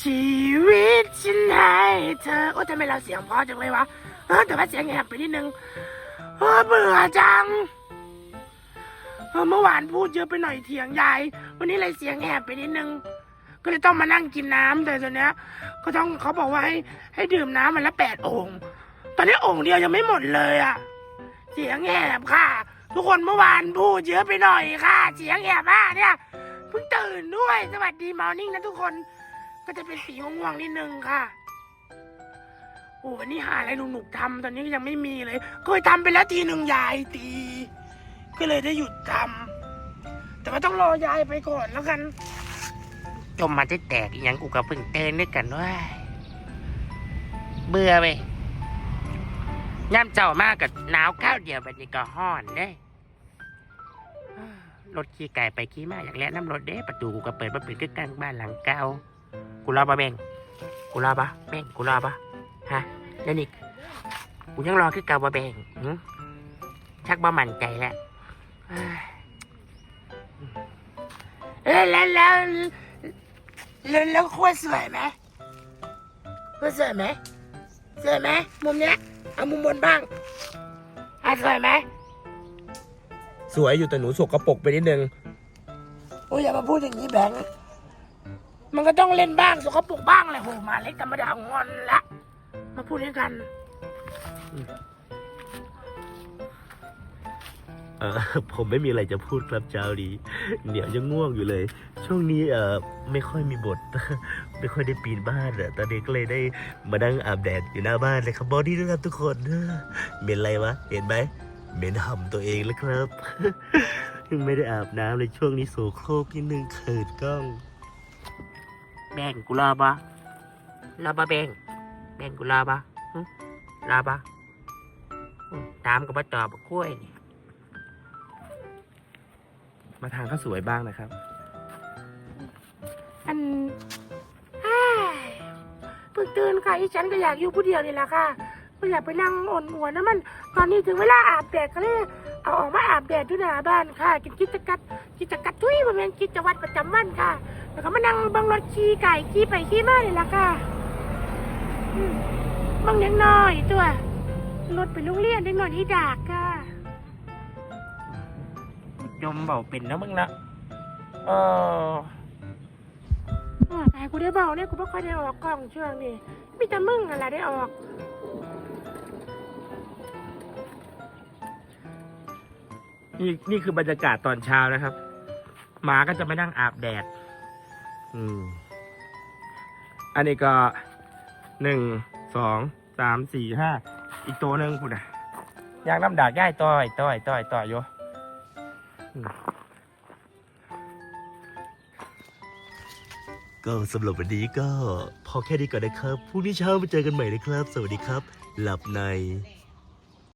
ชีวิตฉันให้เธอโอ้ทำไมเราเสียงเพราะจังเลยวะเออแต่ว่าเสียงแหบไปนิดนึงเออเบื่อจังเออเมื่อวานพูดเยอะไปหน่อยเถียงยาย วันนี้เลยเสียงแหบไปนิดนึง ก็เลยต้องมานั่งกินน้ำแต่ตอนเนี้ยก็ต้องเขาบอกว่าให้ให้ดื่มน้ำมันละแปดองค์ตอนนี้องค์เดียวยังไม่หมดเลยอะเสียงแหบค่ะ ทุกคนเมื่อวานพูดเยอะไปหน่อยค่ะ เสียงแหบมากเนี่ยเพิ่งตื่นด้วยสวัสดีมอร์นิ่งนะทุกคน ก็จะเป็นสีง่วงๆนิดนึงค่ะโอ้วันนี้หาอะไรหนุกๆทำตอนนี้ยังไม่มีเลยเคยทำไปแล้วทีหนึ่งยายตี ก็เลยได้หยุดทำแต่ว่าต้องรอยายไปก่อนแล้วกันจมมาจะแตกอีหยังกูกับเพิ่งเต้นด้วยกันว่าเบื่อไปย่ำเจ้ามากกับหนาวข้าวเดียวแบบนี้ก็ห้อนเด้รถขี่ไก่ไปขี่มาอย่างแลน้ำรถเด้ประตูกูก็เปิดมาเปิดก็กลางบ้านหลังเก่า กูรอปะแบงกูรอปะแบงกูรอปะฮะแล้วนี่กูยังรอคือเก่าปะแบงหึชักบ่มั่นใจแล้วเออแล้วแล้วแล้วแล้วขั้วสวยไหมขั้วสวยไหมสวยไหมมุมเนี้ยเอามุมบนบ้างอะสวยไหมสวยอยู่แต่หนูสกปรกไปนิดนึงโอ้ยอย่ามาพูดอย่างนี้แบงค์ มันก็ต้องเล่นบ้างสกปรกบ้างแหละโหมาเล็กธรรมดางอนละมาพูดด้วยกันเออผมไม่มีอะไรจะพูดครับเจ้าดีเดี๋ยวยังง่วงอยู่เลย ช่วงนี้เออไม่ค่อยมีบท ไม่ค่อยได้ปีนบ้านอะตอนนี้ก็เลยได้มานั่งอาบแดดอยู่หน้าบ้านเลยครับบอดี้ด้วยครับทุกคนเหม็นอะไรวะเห็นไหมเหม็นห่ำตัวเองแล้วครับยังไม่ได้อาบน้ำเลยช่วงนี้โสโครกนิดนึงเขิดกล้อง แบงกูรอปะรอปะแบงแบงกูรอปะหึรอปะอืมตามก็มาตอบกล้วยนี่มาทางข้าวสวยบ้างนะครับ อันอ้ายเพิ่งตื่นค่ะอีฉันก็อยากอยู่ผู้เดียวนี่แหละค่ะไม่อยากไปนั่งอ่อนหัวนะมัน ตอนนี้ถึงเวลาอาบแดดก็เลยเอาออกมาอาบแดดที่หน้าบ้านค่ะ กินกิจกัดกิจกัดทุยมันเป็นกิจวัตรประจำวันค่ะ แล้วก็มานั่งเบังรถขี่ไก่ขี่ไปขี่มานี่แหละค่ะอืมเบังเล็กน้อยตัว รถไปโรงเรียนเล็กน้อยที่ดากค่ะจมเบาเป็นนะมึงนะเออออแต่กูได้เบาเนี่ยกูไม่ค่อยได้ออกกล้องช่วงนี้มีแต่มึงอะไรได้ออกนี่นี่คือบรรยากาศตอนเช้านะครับหมาก็จะมานั่งอาบแดด อืมอันนี้ก็หนึ่งสองสามสี่ห้าอีกตัวหนึ่งคุณอะยางน้ำดากย่ายต่อยต่อยต่อยต่อยโยก็สำหรับวันนี้ก็พอแค่นี้ก่อนนะครับพรุ่งนี้เช้ามาเจอกันใหม่นะครับ สวัสดีครับ หลับใน